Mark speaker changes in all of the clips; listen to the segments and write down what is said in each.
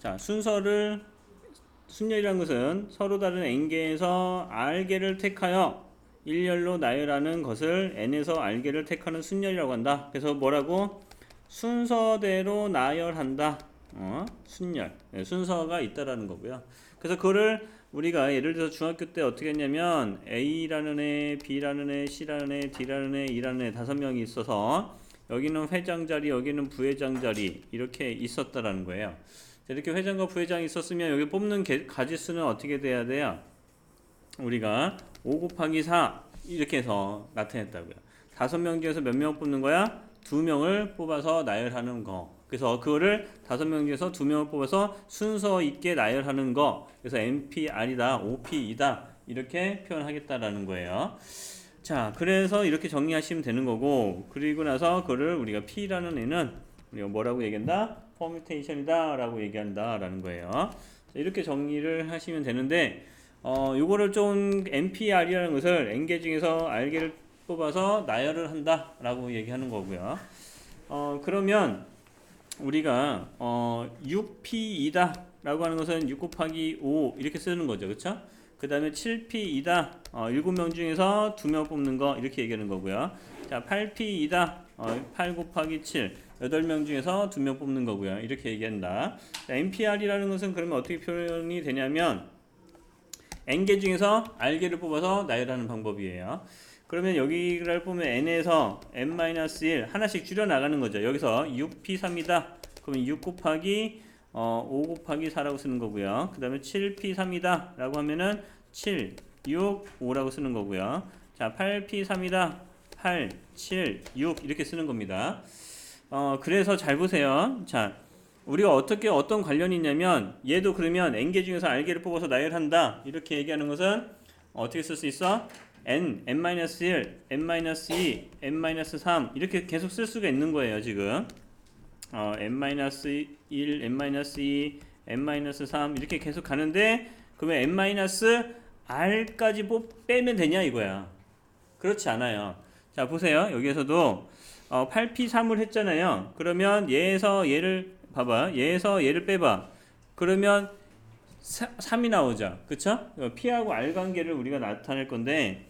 Speaker 1: 자, 순서를 순열이라는 것은 서로 다른 n개에서 r개를 택하여 일렬로 나열하는 것을 n에서 r개를 택하는 순열이라고 한다. 그래서 뭐라고? 순서대로 나열한다. 어? 순열. 네, 순서가 있다라는 거고요. 그래서 그거를 우리가 예를 들어서 중학교 때 어떻게 했냐면 A라는 애, B라는 애, C라는 애, D라는 애, E라는 애 다섯 명이 있어서 여기는 회장 자리, 여기는 부회장 자리 이렇게 있었다라는 거예요. 자, 이렇게 회장과 부회장이 있었으면 여기 뽑는 개- 가지수는 어떻게 돼야 돼요? 우리가 5 곱하기 4 이렇게 해서 나타냈다고요. 다섯 명 중에서 몇 명 뽑는 거야? 두 명을 뽑아서 나열하는 거. 그래서 그거를 다섯 명 중에서 두 명을 뽑아서 순서 있게 나열하는 거. 그래서 NPR이다, OP이다 이렇게 표현하겠다라는 거예요. 자, 그래서 이렇게 정리하시면 되는 거고, 그리고 나서 그를 우리가 P라는 애는 우리가 뭐라고 얘기한다? 퍼뮤테이션이다 라고 얘기한다 라는 거예요. 자, 이렇게 정리를 하시면 되는데, 어, 요거를 좀 NPR이라는 것을 N개 중에서 R개를 뽑아서 나열을 한다 라고 얘기하는 거고요. 어, 그러면 우리가 어, 6P2다 라고 하는 것은 6 곱하기 5 이렇게 쓰는 거죠. 그렇죠? 그 다음에 7P2다 어, 7명 중에서 2명 뽑는 거 이렇게 얘기하는 거고요. 자, 8P2다 어, 8 곱하기 7 8명 중에서 2명 뽑는 거고요. 이렇게 얘기한다. 자, NPR이라는 것은 그러면 어떻게 표현이 되냐면 n개 중에서 r개를 뽑아서 나열하는 방법이에요. 그러면 여기를 보면 n에서 n-1 하나씩 줄여 나가는 거죠. 여기서 6p3이다. 그러면 6 곱하기 어, 5 곱하기 4라고 쓰는 거고요. 그 다음에 7p3이다. 라고 하면은 7, 6, 5라고 쓰는 거고요. 자, 8p3이다. 8, 7, 6 이렇게 쓰는 겁니다. 어, 그래서 잘 보세요. 자, 우리가 어떻게 어떤 관련이 있냐면 얘도 그러면 n개 중에서 r개를 뽑아서 나열한다. 이렇게 얘기하는 것은 어떻게 쓸 수 있어? n, n-1, n-2, n-3 이렇게 계속 쓸 수가 있는 거예요 지금. 어, n-1, n-2, n-3 이렇게 계속 가는데 그러면 n-r까지 뽑, 빼면 되냐 이거야? 그렇지 않아요. 자 보세요. 여기에서도 어, 8p3을 했잖아요 그러면 얘에서 얘를 봐봐. 얘에서 얘를 빼봐. 그러면 3이 나오죠. 그쵸? 어, P하고 R 관계를 우리가 나타낼 건데,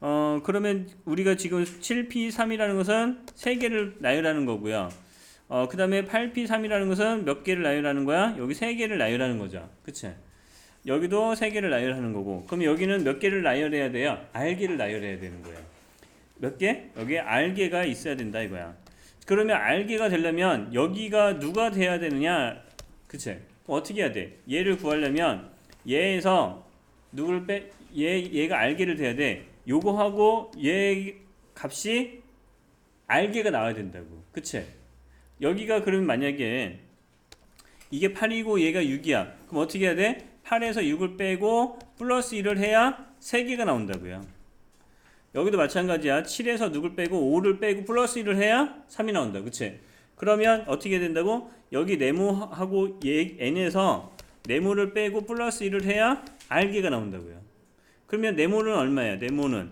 Speaker 1: 어, 그러면 우리가 지금 7P3이라는 것은 3개를 나열하는 거고요. 어, 그 다음에 8P3이라는 것은 몇 개를 나열하는 거야? 여기 3개를 나열하는 거죠. 그치? 여기도 3개를 나열하는 거고. 그럼 여기는 몇 개를 나열해야 돼요? R개를 나열해야 되는 거예요. 몇 개? 여기에 R개가 있어야 된다 이거야. 그러면 알게가 되려면 여기가 누가 돼야 되느냐? 그치? 어떻게 해야 돼? 얘를 구하려면 얘에서 누구를 빼 얘, 얘가 알게를 돼야 돼. 요거하고 얘 값이 알게가 나와야 된다고. 그치? 여기가 그러면 만약에 이게 8이고 얘가 6이야. 그럼 어떻게 해야 돼? 8에서 6을 빼고 플러스 1을 해야 3개가 나온다고요 여기도 마찬가지야. 7에서 누굴 빼고 5를 빼고 플러스 1을 해야 3이 나온다. 그치? 그러면 어떻게 된다고? 여기 네모하고 얘 n에서 네모를 빼고 플러스 1을 해야 r개가 나온다고요. 그러면 네모는 얼마야? 네모는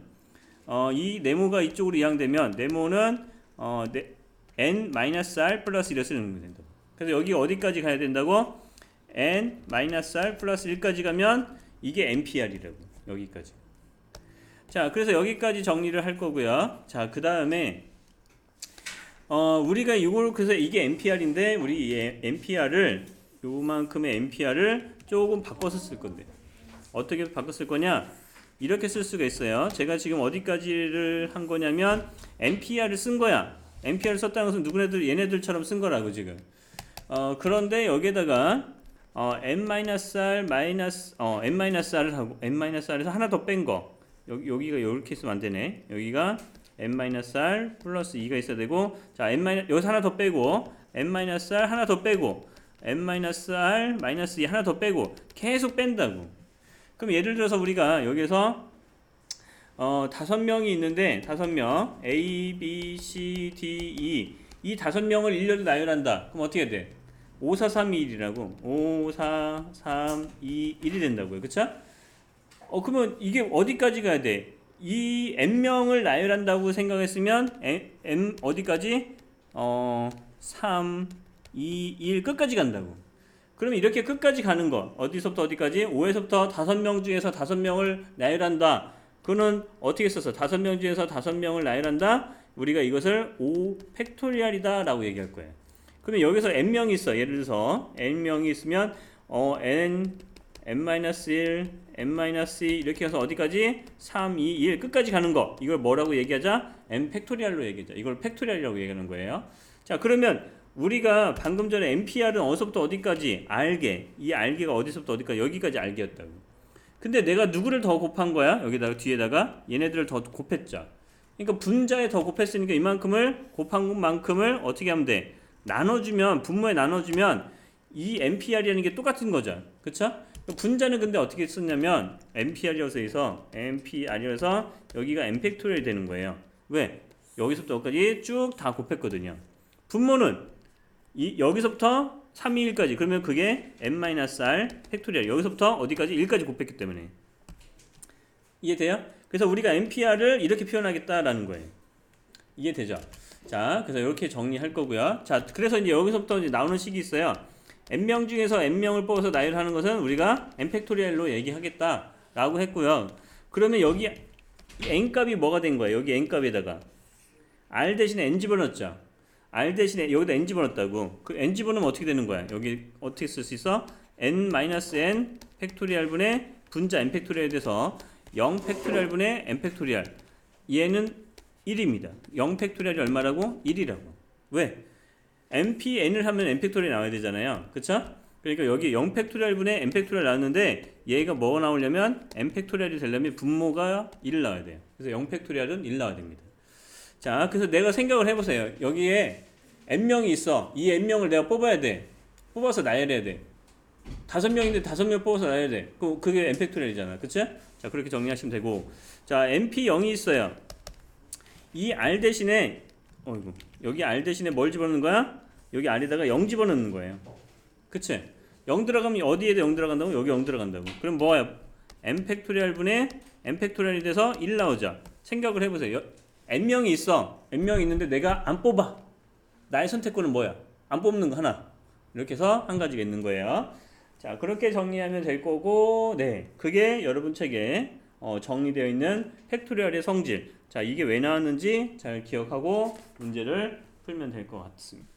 Speaker 1: 어, 이 네모가 이쪽으로 이항되면 네모는 어, 네, n-r 플러스 1을 쓰는 게 된다. 그래서 여기 어디까지 가야 된다고? n-r 플러스 1까지 가면 이게 npr이라고. 여기까지. 자, 그래서 여기까지 정리를 할 거고요. 자, 그 다음에 어, 우리가 이걸 그래서 이게 NPR인데 우리 이 NPR을 요만큼의 NPR을 조금 바꿔서 쓸 건데 어떻게 쓸 거냐? 이렇게 쓸 수가 있어요. 제가 지금 어디까지를 한 거냐면 NPR을 쓴 거야. NPR을 썼다는 것은 누구네들 얘네들처럼 쓴 거라고 지금. 어, 그런데 여기에다가 어, n-r 마이너스 어, n-r을 하고 n-r에서 하나 더 뺀 거. 여기, 여기 가 이렇게 있으면 안 되네. 여기가 n-r 플러스 2가 있어야 되고, 자, n- 여기서 하나 더 빼고, n-r 하나 더 빼고, n-r 마이너스 2 하나 더 빼고, 계속 뺀다고. 그럼 예를 들어서 우리가 여기서 어, 다섯 명이 있는데, 다섯 명, A, B, C, D, E. 이 다섯 명을 일렬로 나열한다. 그럼 어떻게 돼? 5, 4, 3, 2, 1이라고. 5, 4, 3, 2, 1이 된다고요. 그쵸? 어 그러면 이게 어디까지 가야 돼? 이 n 명을 나열한다고 생각했으면 n, n 어디까지? 어 3, 2, 1 끝까지 간다고. 그러면 이렇게 끝까지 가는 거 어디서부터 어디까지 5에서부터 5명 중에서 5명을 나열한다. 그거는 어떻게 써서 5명 중에서 5명을 나열한다. 우리가 이것을 5 팩토리얼이다 라고 얘기할 거예요. 그러면 여기서 n 명이 있어. 예를 들어서 n 명이 있으면 어 n n-1 n-2 이렇게 해서 어디까지 3 2 1 끝까지 가는 거. 이걸 뭐라고 얘기하자? n 팩토리얼로 얘기하자. 이걸 팩토리얼이라고 얘기하는 거예요. 자, 그러면 우리가 방금 전에 NPR은 어디서부터 어디까지 알게 이 알게가 어디서부터 어디까지 여기까지 알게였다고. 근데 내가 누구를 더 곱한 거야? 여기다가 뒤에다가 얘네들을 더 곱했죠. 그러니까 분자에 더 곱했으니까 이만큼을 곱한 만큼을 어떻게 하면 돼? 나눠주면 분모에 나눠주면 이 NPR이라는 게 똑같은 거죠. 그쵸? 분자는 근데 어떻게 썼냐면 NPR이어서 해서 NPR이어서 여기가 n 팩토리얼이 되는 거예요. 왜? 여기서부터 여기까지 쭉 다 곱했거든요. 분모는 이 여기서부터 3, 2, 1까지 그러면 그게 n-r 팩토리얼 여기서부터 어디까지 1까지 곱했기 때문에 이해돼요? 그래서 우리가 NPR을 이렇게 표현하겠다라는 거예요. 이해되죠? 자, 그래서 이렇게 정리할 거고요. 자, 그래서 이제 여기서부터 이제 나오는 식이 있어요. N명 중에서 n명을 뽑아서 나열하는 것은 우리가 n 팩토리얼로 얘기하겠다라고 했고요. 그러면 여기 n 값이 뭐가 된 거예요? 여기 n 값에다가 r 대신에 n 집어넣었죠. r 대신에 여기다 n 집어넣었다고. 그 n 집어넣으면 어떻게 되는 거야? 여기 어떻게 쓸 수 있어? n-n 팩토리얼 분의 분자 n 팩토리얼에 대해서 0 팩토리얼 분의 n 팩토리얼 얘는 1입니다. 0 팩토리얼이 얼마라고? 1이라고. 왜? Npn을 하면 n 팩토리얼이 나와야 되잖아요. 그쵸? 그러니까 여기 0 팩토리얼 분의 n 팩토리얼 나왔는데 얘가 뭐가 나오려면 n 팩토리얼이 되려면 분모가 1 나와야 돼요. 그래서 0 팩토리얼은 1 나와야 됩니다. 자, 그래서 내가 생각을 해보세요. 여기에 n명이 있어. 이 n명을 내가 뽑아야 돼. 뽑아서 나열해야 돼. 다섯 명인데 다섯 명 뽑아서 나열해야 돼. 그, 그게 n 팩토리얼이잖아. 그치? 자, 그렇게 정리하시면 되고. 자, np0이 있어요. 이 r 대신에, 어이구, 여기 r 대신에 뭘 집어넣는 거야? 여기 r에다가 0 집어넣는 거예요. 그치? 0 들어가면 어디에도 0 들어간다고? 여기 0 들어간다고. 그럼 뭐야? n 팩토리얼 분의 n 팩토리얼이 돼서 1 나오죠. 생각을 해보세요. 여- n명이 있어. n명이 있는데 내가 안 뽑아. 나의 선택권은 뭐야? 안 뽑는 거 하나. 이렇게 해서 한 가지가 있는 거예요. 자, 그렇게 정리하면 될 거고, 네. 그게 여러분 책에 어, 정리되어 있는 팩토리얼의 성질. 자, 이게 왜 나왔는지 잘 기억하고 문제를 풀면 될 것 같습니다.